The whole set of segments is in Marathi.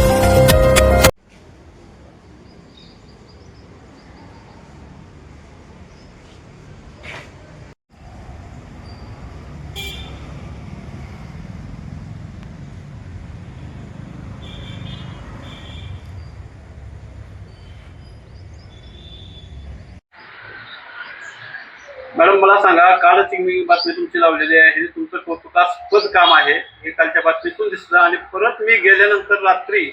Thank you. मॅडम मला सांगा कालच एक मी बातमी तुमची लावलेली आहे हे तुमचं कौतुकास्पद काम आहे हे कालच्या बातमीतून दिसलं आणि परत मी गेल्यानंतर रात्री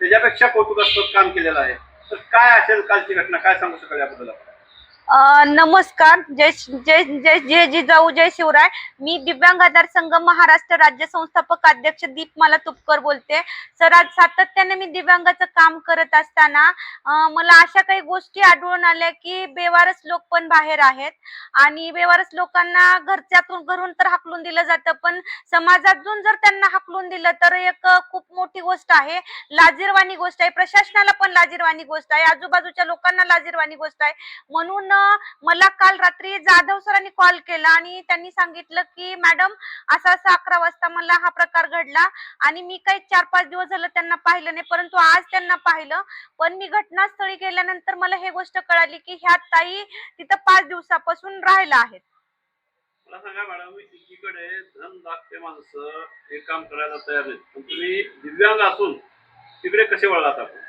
त्याच्यापेक्षा कौतुकास्पद काम केलेलं आहे तर काय असेल कालची घटना काय सांगू शकाल याबद्दल आपण? नमस्कार. जय जय जय जय जिजाऊ जय शिवराय. मी दिव्यांग आधार संघ महाराष्ट्र राज्य संस्थापक अध्यक्ष दीपमाला तुपकर बोलते. सर आज सातत्याने मी दिव्यांगाचं काम करत असताना मला अशा काही गोष्टी आढळून आल्या की बेवारस लोक पण बाहेर आहेत. आणि बेवारस लोकांना घरच्यातून घरून तर हाकलून दिलं जातं पण समाजातून जर त्यांना हाकलून दिलं तर एक खूप मोठी गोष्ट आहे. लाजीरवाणी गोष्ट आहे. प्रशासनाला पण लाजीरवाणी गोष्ट आहे. आजूबाजूच्या लोकांना लाजीरवाणी गोष्ट आहे. म्हणून मला काल रात्री जाधव सरांनी कॉल केला आणि त्यांनी सांगितलं की मॅडम असा असा अकरा वाजता मला हा प्रकार घडला आणि मी काही चार पाच दिवस झालं त्यांना पाहिलं नाही परंतु आज त्यांना पाहिलं. पण मी घटनास्थळी गेल्यानंतर मला हे गोष्ट कळाली की ह्या ताई तिथं पाच दिवसापासून राहिला आहेत मला सांगा मॅडम एकीकडे धन लागते माणसं हे काम करायला तयार नाहीत. पण तुम्ही दिव्यांग असून तिकडे कसे वळलात आपण?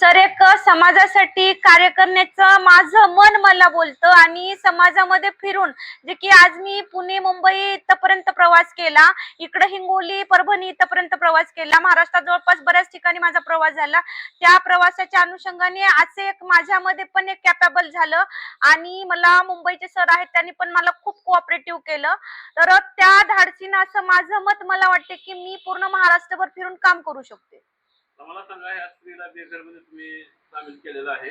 सर एक समाजासाठी कार्य करण्याचं माझं मन मला बोलतं. आणि समाजामध्ये फिरून जे की आज मी पुणे मुंबई इथपर्यंत प्रवास केला. इकडे हिंगोली परभणी इथपर्यंत प्रवास केला. महाराष्ट्रात जवळपास बऱ्याच ठिकाणी माझा प्रवास झाला. त्या प्रवासाच्या अनुषंगाने असे एक माझ्यामध्ये पण एक कॅपेबल झालं. आणि मला मुंबईचे सर आहेत त्यांनी पण मला खूप कोऑपरेटिव्ह केलं. तर त्या धाडसीनं असं माझं मत मला वाटते की मी पूर्ण महाराष्ट्रभर फिरून काम करू शकते. मला सांगा या स्त्रीला बेघरमध्ये तुम्ही सामील केलेलं आहे.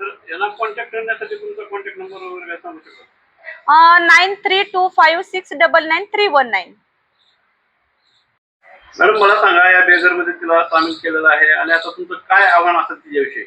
तर यांना कॉन्टॅक्ट करण्यासाठी तुमचा कॉन्टॅक्ट नंबर वगैरे काय सांगू शकाल nine three two five six double nine three one nine. Madam मला सांगा या बेघरमध्ये तिला सामील केलेलं आहे आणि आता तुमचं काय आव्हान असेल तिच्याविषयी?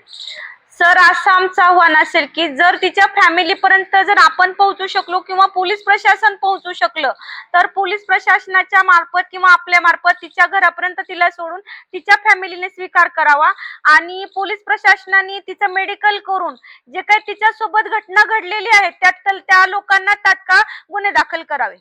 सर असं आमचं आव्हान असेल की जर तिच्या फॅमिली पर्यंत जर आपण पोहोचू शकलो किंवा पोलीस प्रशासन पोहोचू शकलं तर पोलीस प्रशासनाच्या मार्फत किंवा आपल्या मार्फत तिच्या घरापर्यंत तिला सोडून तिच्या फॅमिलीने स्वीकार करावा आणि पोलीस प्रशासनाने तिचं मेडिकल करून जे काही तिच्या सोबत घटना घडलेली आहे त्यात त्या लोकांना तात्काळ गुन्हे दाखल करावे.